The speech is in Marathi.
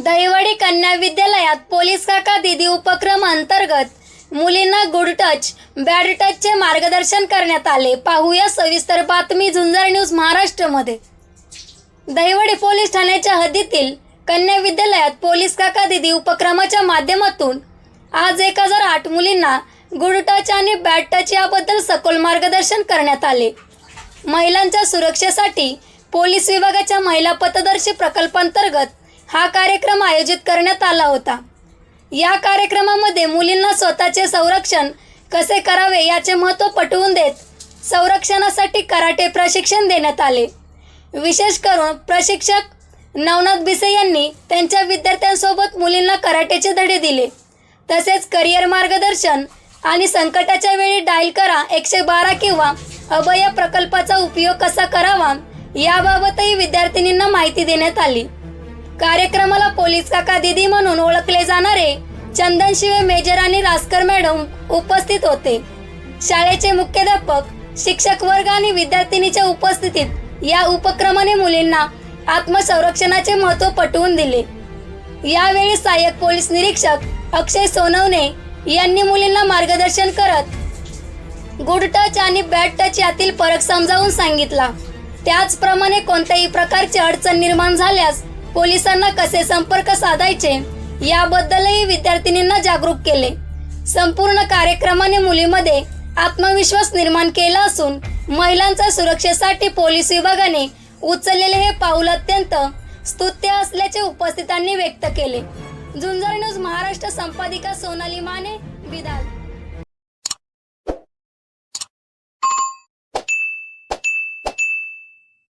दहिवडी कन्या विद्यालयात पोलीस काका दिदी उपक्रम अंतर्गत मुलींना गुड टच बॅड टचचे मार्गदर्शन करण्यात आले. पाहूया सविस्तर बातमी झुंजार न्यूज महाराष्ट्रमध्ये. दहिवडी पोलीस ठाण्याच्या हद्दीतील कन्या विद्यालयात पोलीस काका दिदी उपक्रमाच्या माध्यमातून आज एक हजार आठ मुलींना गुड टच आणि बॅड टच याबद्दल सखोल मार्गदर्शन करण्यात आले. महिलांच्या सुरक्षेसाठी पोलीस विभागाच्या महिला पथदर्शी प्रकल्पांतर्गत हा कार्यक्रम आयोजित करण्यात आला होता. या कार्यक्रमामध्ये मुलींना स्वतःचे संरक्षण कसे करावे याचे महत्त्व पटवून देत संरक्षणासाठी कराटे प्रशिक्षण देण्यात आले. विशेष करून प्रशिक्षक नवनाथ बिसे यांनी त्यांच्या विद्यार्थ्यांसोबत मुलींना कराटेचे धडे दिले. तसेच करिअर मार्गदर्शन आणि संकटाच्या वेळी डायल करा एकशे बारा किंवा अभय प्रकल्पाचा उपयोग कसा करावा याबाबतही विद्यार्थिनींना माहिती देण्यात आली. कार्यक्रमाला पोलीस काका दिदी म्हणून ओळखले जाणारे चंदन शिवे मेजर आणि रासकर मॅडम उपस्थित होते. शाळेचे मुख्याध्यापक शिक्षक वर्ग आणि विद्यार्थिनीच्या उपस्थितीत या उपक्रमाने मुलींना आत्मसंरक्षणाचे महत्त्व पटवून दिले. यावेळी सहाय्यक पोलीस निरीक्षक अक्षय सोनवणे यांनी मुलींना मार्गदर्शन करत गुड टच आणि बॅड टच यातील फरक समजावून सांगितला. त्याचप्रमाणे कोणत्याही प्रकारची अडचण निर्माण झाल्यास पोलिसांना कसे संपर्क साधायचे याबद्दलही विद्यार्थिनींना जागरूक केले. संपूर्ण कार्यक्रमाने मुलीमध्ये आत्मविश्वास निर्माण केला असून महिलांच्या सुरक्षेसाठी पोलीस विभागाने उचललेले हे पाऊल अत्यंत स्तुत्य असल्याचे उपस्थितांनी व्यक्त केले. झुंजार न्यूज महाराष्ट्र संपादिका सोनाली माने बिदाल.